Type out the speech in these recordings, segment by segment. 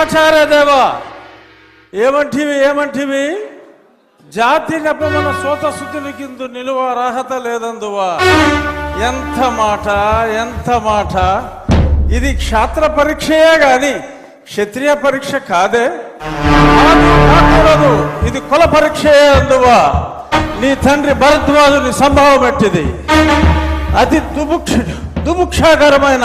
ఆచార్యదేవా ఏమంటివి ఏమంటివి? జాతి నెపమన సోత శుద్ధుని కింద నిలువ అర్హత లేదందువా? ఎంత మాట ఎంత మాట? ఇది క్షాత్ర పరీక్షయే గాని క్షత్రియ పరీక్ష కాదే. కాకూడదు ఇది కుల పరీక్షయే అందువా. నీ తండ్రి భరద్వాజుని సంభావం ఎట్టిది అతి దుభుక్ష దుభుక్షాకరమైన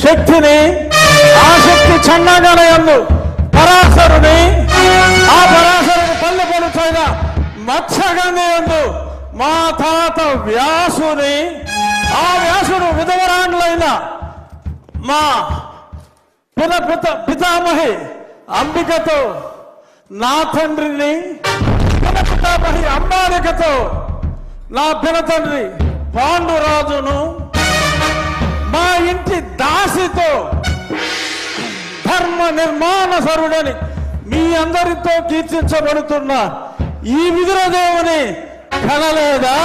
శక్తిని ఆ శక్తి చండాగణ పరాశరుని ఆ పరాశరుని పల్లె పలుచైన మత్స్యగంధియందు మా తాత వ్యాసుని ఆ వ్యాసుడు విధవరాండ్లైన మా పిత పిత పితామహి అంబికతో నా తండ్రిని పిత పితామహి అంబాలికతో నా పినతండ్రి పాండురాజును నిర్మాణ సరుడని మీ అందరితో కీర్తించబడుతున్న ఈ విదురదేవుని కనలేదా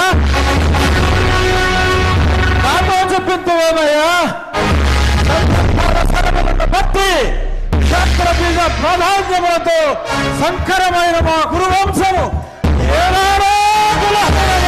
నాతో చెప్పిందేమయ్యా భక్తి క్షేత్ర ప్రాధాన్యములతో సంకరమైన మా గురువంశము ఏనాడో కులహీనమైనది.